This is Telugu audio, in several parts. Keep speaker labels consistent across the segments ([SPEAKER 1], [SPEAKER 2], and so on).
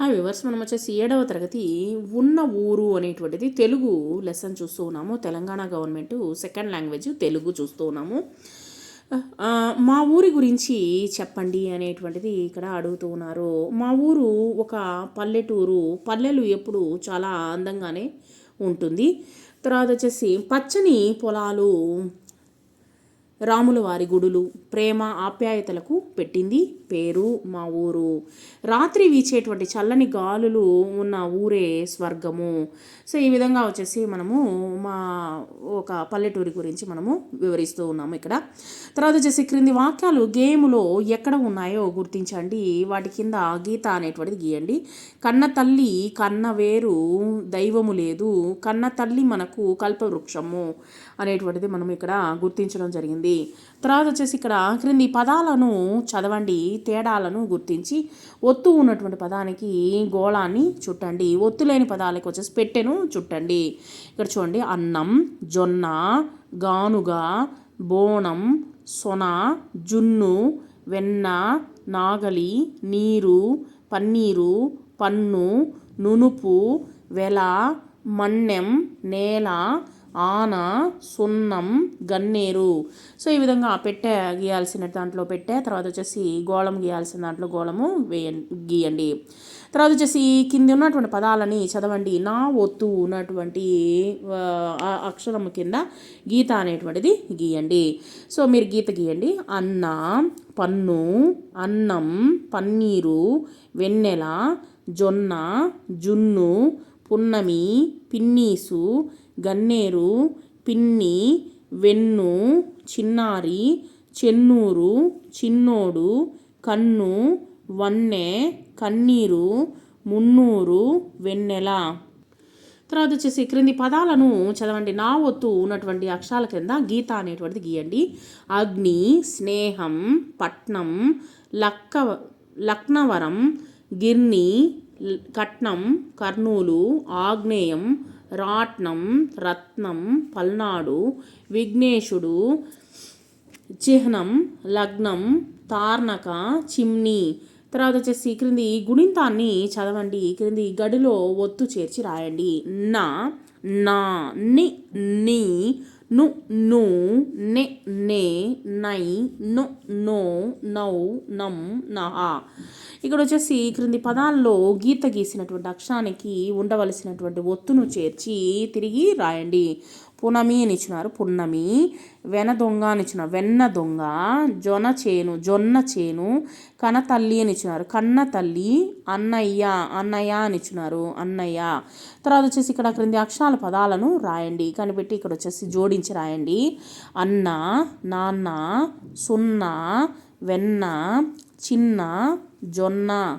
[SPEAKER 1] హాయ్ వివర్స్ మనం వచ్చేసి ఏడవ తరగతి ఉన్న ఊరు అనేటువంటిది తెలుగు లెసన్ చూస్తూ ఉన్నాము. Telangana government second language Telugu చూస్తూ ఉన్నాము. మా ఊరి గురించి చెప్పండి అనేటువంటిది ఇక్కడ అడుగుతూ ఉన్నారు. మా ఊరు ఒక పల్లెటూరు పల్లెలు ఎప్పుడు చాలా అందంగానే ఉంటుంది. తర్వాత వచ్చేసి పచ్చని పొలాలు రాముల వారి గుడులు ప్రేమ ఆప్యాయతలకు పెట్టింది పేరు మా ఊరు. రాత్రి వీచేటువంటి చల్లని గాలులు ఉన్న ఊరే స్వర్గము. సో ఈ విధంగా వచ్చేసి మనము మా ఒక పల్లెటూరి గురించి మనము వివరిస్తూ ఉన్నాము ఇక్కడ. తర్వాత వచ్చేసి క్రింది వాక్యాలు గేములో ఎక్కడ ఉన్నాయో గుర్తించండి. వాటి కింద గీత అనేటువంటిది గీయండి. కన్న తల్లి కన్న వేరు దైవము లేదు. కన్న తల్లి మనకు కల్పవృక్షము అనేటువంటిది మనం ఇక్కడ గుర్తించడం జరిగింది. తర్వాత వచ్చేసి ఇక్కడ క్రింది పదాలను చదవండి. తేడాలను గుర్తించి ఒత్తు ఉన్నటువంటి పదానికి గోళాన్ని చుట్టండి. ఒత్తు లేని పదాలకు వచ్చేసి పెట్టెను చుట్టండి. ఇక్కడ చూడండి. అన్నం జొన్న గానుగ బోనం సొన జున్ను వెన్న నాగలి నీరు పన్నీరు పన్ను నునుపు వెల మన్నెం నేల ఆన సున్నం గన్నేరు. సో ఈ విధంగా పెట్టె గీయాల్సిన దాంట్లో పెట్టె తర్వాత వచ్చేసి గోళం గీయాల్సిన దాంట్లో గోళము వేయ గీయండి. తర్వాత వచ్చేసి కింద ఉన్నటువంటి పదాలని చదవండి. నా ఒత్తు ఉన్నటువంటి అక్షరము అక్షరం కింద గీత అనేటువంటిది గీయండి. సో మీరు గీత గీయండి. అన్న పన్ను అన్నం పన్నీరు వెన్నెల జొన్న జున్ను పున్నమి పిన్నీసు గన్నేరు పిన్ని వెన్ను చిన్నారి చెన్నూరు చిన్నోడు కన్ను వన్నె కన్నీరు మున్నూరు వెన్నెల. తర్వాత వచ్చేసి క్రింది పదాలను చదవండి. నా ఒత్తు ఉన్నటువంటి అక్షరాల కింద గీత అనేటువంటిది గీయండి. అగ్ని స్నేహం పట్నం లక్క లక్నవరం గిర్ని కట్నం కర్నూలు ఆగ్నేయం రాట్నం రత్నం పల్నాడు విఘ్నేశుడు చిహ్నం లగ్నం తార్నక చిమ్ని. తర్వాత వచ్చేసి క్రింది గుణింతాన్ని చదవండి. క్రింది గడిలో ఒత్తు చేర్చి రాయండి. నా నా ని నీ. ను ను నె నే నై ను నో నౌ నం నహ ఇక్కడ వచ్చేసి క్రింది పదాల్లో గీత గీసినటువంటి అక్షరానికి ఉండవలసినటువంటి ఒత్తును చేర్చి తిరిగి రాయండి. పునమి అని ఇచ్చినారు. పున్నమి వెన దొంగ అని ఇచ్చినారు. వెన్న దొంగ జొన చేను జొన్న చేను కన తల్లి అని ఇచ్చినారు. కన్న తల్లి అన్నయ్య అన్నయ్య అని ఇచ్చినారు. అన్నయ్య. తర్వాత వచ్చేసి ఇక్కడ క్రింది అక్షరాల పదాలను రాయండి. కనిపెట్టి ఇక్కడ వచ్చేసి జోడించి రాయండి. అన్న నాన్న సున్నా వెన్న చిన్న జొన్న.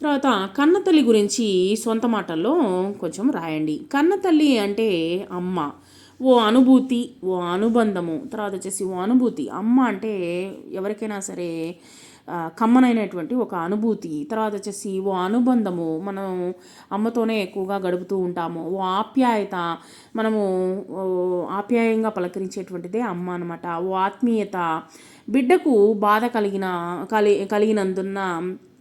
[SPEAKER 1] తర్వాత కన్నతల్లి గురించి సొంత మాటల్లో కొంచెం రాయండి. కన్నతల్లి అంటే అమ్మ. ఓ అనుభూతి ఓ అనుబంధము. తర్వాత వచ్చేసి ఓ అనుభూతి. అమ్మ అంటే ఎవరికైనా సరే కమ్మనైనటువంటి ఒక అనుభూతి. తర్వాత వచ్చేసి ఓ అనుబంధము. మనం అమ్మతోనే ఎక్కువగా గడుపుతూ ఉంటాము. ఓ ఆప్యాయత. మనము ఆప్యాయంగా పలకరించేటువంటిదే అమ్మ అనమాట ఓ ఆత్మీయత. బిడ్డకు బాధ కలిగిన కలి కలిగినందున్న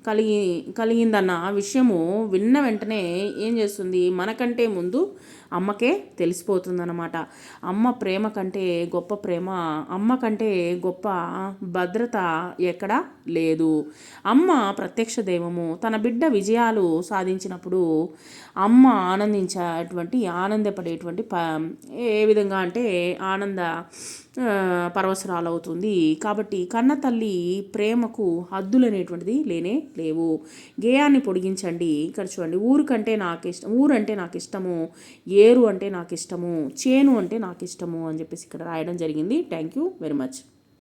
[SPEAKER 1] కలిగి కలిగిందన్న విషయము విన్న వెంటనే ఏం చేస్తుంది? మనకంటే ముందు అమ్మకే తెలిసిపోతుందన్నమాట. అమ్మ ప్రేమ కంటే గొప్ప ప్రేమ అమ్మ కంటే గొప్ప భద్రత ఎక్కడా లేదు. అమ్మ ప్రత్యక్ష దైవము. తన బిడ్డ విజయాలు సాధించినప్పుడు అమ్మ ఆనందించేటువంటి ఆనందపడేటువంటి ప ఏ విధంగా అంటే ఆనంద పరవశరాలవుతుంది. అవుతుంది కాబట్టి కన్న తల్లి ప్రేమకు హద్దులు అనేటువంటిది లేనే లేవు. గేయాన్ని పొడిగించండి. ఇక్కడ చూడండి ఊరు కంటే నాకు ఇష్టం ఊరు అంటే నాకు ఇష్టము ఏరు అంటే నాకు ఇష్టము చేను అంటే నాకు ఇష్టము అని చెప్పేసి ఇక్కడ రాయడం జరిగింది. Thank you very much.